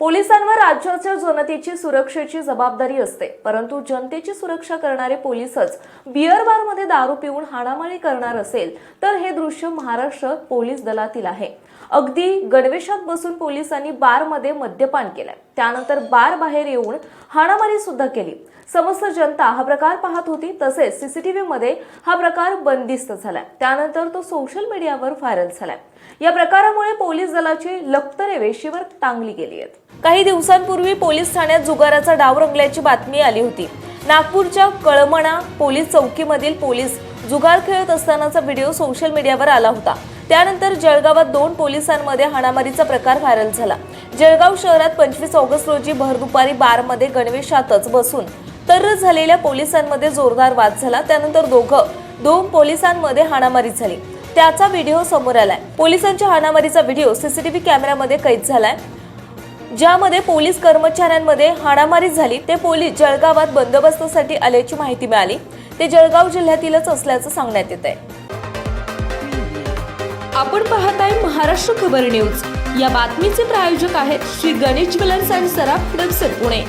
पोलिसांवर राज्याच्या जनतेची सुरक्षेची जबाबदारी असते परंतु जनतेची सुरक्षा करणारे पोलीसच बिअर बारमध्ये दारू पिऊन हाणामारी करणार असेल तर हे दृश्य महाराष्ट्र पोलीस दलातील आहे. अगदी गणवेशात बसून पोलिसांनी बारमध्ये मद्यपान केलंय. त्यानंतर बार बाहेर येऊन हाणामारी सुद्धा केली. समस्त जनता हा प्रकार पाहत होती तसेच सीसीटीव्ही मध्ये हा प्रकार बंदिस्त झालाय. त्यानंतर तो सोशल मीडियावर व्हायरल झालाय. या प्रकारामुळे पोलीस दलाची लखतरे वेशीवर टांगली गेली आहेत. काही दिवसांपूर्वी पोलीस ठाण्यात जुगाराचा डाव रंगल्याची बातमी आली होती. नागपूरच्या कळमणा पोलीस चौकीमधील पोलीस जुगार खेळत असतानाचा व्हिडिओ सोशल मीडियावर आला होता. त्यानंतर जळगावात दोन पोलिसांमध्ये हाणामारीचा प्रकार व्हायरल झाला. जळगाव शहरात पंचवीस ऑगस्ट रोजी भर दुपारी बारमध्ये गणवेशातच बसून तर झालेल्या पोलिसांमध्ये जोरदार वाद झाला. त्यानंतर दोघं दोन पोलिसांमध्ये हाणामारी झाली. त्याचा व्हिडिओ समोर आलाय. पोलिसांच्या हाणामारीचा व्हिडिओ सीसीटीव्ही कॅमेऱ्यामध्ये कैद झालाय. ज्यामध्ये पोलीस कर्मचाऱ्यांमध्ये हाणामारी झाली ते पोलीस जळगावात बंदोबस्तासाठी आल्याची माहिती मिळाली. ते जळगाव जिल्ह्यातीलच असल्याचं सांगण्यात येत आहे आपण पाहत आहे महाराष्ट्र खबर न्यूज. या बातमीचे प्रायोजक आहेत श्री गणेश ज्वेलर्स अँड सराफ हडपसर पुणे.